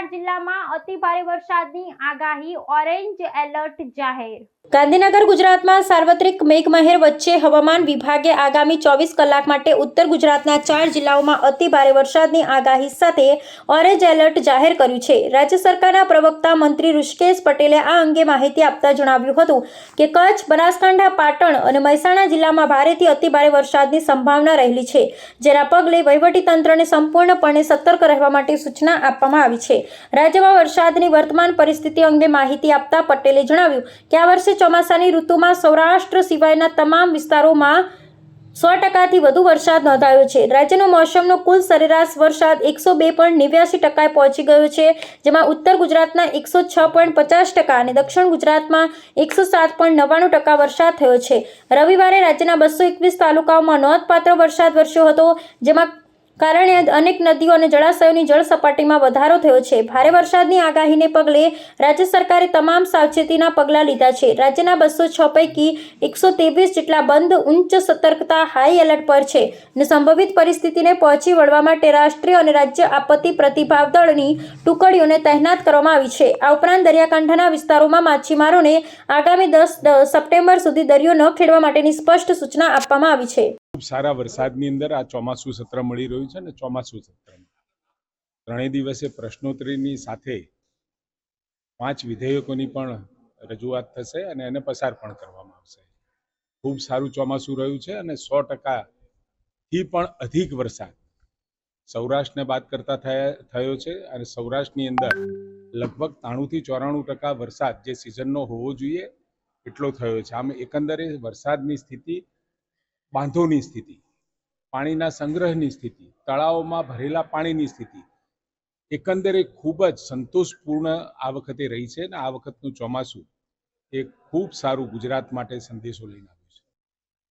ચાર જિલ્લામાં અતિ ભારે વરસાદની આગાહી ઓરેન્જ એલર્ટ જાહેર. ગાંધીનગર, ગુજરાતમાં સાર્વત્રિક મેઘમહેર વચ્ચે હવામાન વિભાગે આગામી ચોવીસ કલાક માટે ઉત્તર ગુજરાતના ચાર જિલ્લાઓમાં અતિ ભારે વરસાદની આગાહી સાથે ઓરેન્જ એલર્ટ જાહેર કર્યું છે. રાજ્ય સરકારના પ્રવક્તા મંત્રી ઋષિકેશ પટેલે આ અંગે માહિતી આપતા જણાવ્યું હતું કે, કચ્છ, બનાસકાંઠા, પાટણ અને મહેસાણા જિલ્લામાં ભારેથી અતિ ભારે વરસાદની સંભાવના રહેલી છે, જેના પગલે વહીવટીતંત્રને સંપૂર્ણપણે સતર્ક રહેવા માટે સૂચના આપવામાં આવી છે. રાજ્યમાં વરસાદની વર્તમાન પરિસ્થિતિ અંગે માહિતી આપતા પટેલે જણાવ્યું કે આ વર્ષે ચોમાસાની ઋતુમાં સૌરાષ્ટ્ર સિવાયના તમામ વિસ્તારોમાં સો ટકાથી વધુ વરસાદ નોંધાયો છે. રાજ્યનો મોસમનો કુલ સરેરાશ વરસાદ એકસો બે પોઈન્ટ નેવ્યાસી ટકાએ પહોંચી ગયો છે, જેમાં ઉત્તર ગુજરાતના એકસો છ પોઈન્ટ પચાસ ટકા અને દક્ષિણ ગુજરાતમાં એકસો સાત પોઈન્ટ નવ્વાણું ટકા વરસાદ થયો છે. રવિવારે રાજ્યના બસો એકવીસ તાલુકાઓમાં નોંધપાત્ર વરસાદ વરસ્યો હતો, જેમાં કારણે અનેક નદીઓ અને જળાશયોની જળ સપાટીમાં વધારો થયો છે. ભારે વરસાદની આગાહીને પગલે રાજ્ય સરકારે તમામ સાવચેતીના પગલાં લીધા છે. રાજ્યના બસો છ પૈકી એકસો ત્રેવીસ જેટલા બંધ, ઉચ્ચ સતર્કતા, હાઈ એલર્ટ પર છે અને સંભવિત પરિસ્થિતિને પહોંચી વળવા માટે રાષ્ટ્રીય અને રાજ્ય આપત્તિ પ્રતિભાવ દળની ટુકડીઓને તહેનાત કરવામાં આવી છે. આ ઉપરાંત દરિયાકાંઠાના વિસ્તારોમાં માછીમારોને આગામી દસ સપ્ટેમ્બર સુધી દરિયો ન ખેડવા માટેની સ્પષ્ટ સૂચના આપવામાં આવી છે. ખૂબ સારા વરસાદની અંદર આ ચોમાસું સત્ર મળી રહ્યું છે અને ચોમાસું સત્રમાં ત્રણેય દિવસે પ્રશ્નોત્તરીની સાથે પાંચ વિધેયકોની પણ રજૂઆત થશે અને એને પસાર પણ કરવામાં આવશે. ખૂબ સારું ચોમાસું રહ્યું છે અને સો ટકાથી પણ અધિક વરસાદ સૌરાષ્ટ્રને બાદ કરતા થયા, થયો છે અને સૌરાષ્ટ્રની અંદર લગભગ ત્રાણુંથી ચોરાણું ટકા વરસાદ જે સિઝનનો હોવો જોઈએ એટલો થયો છે. આમ એકંદરે વરસાદની સ્થિતિ બાંધોની સ્થિતિ, પાણીના સંગ્રહની સ્થિતિ, તળાવોમાં ભરેલા પાણીની સ્થિતિ. એકંદરે ખૂબ જ સંતોષપૂર્ણ આ વખતે રહી છે અને આ વખતનું ચોમાસું. એ ખૂબ સારું ગુજરાત માટે સંદેશો લઈને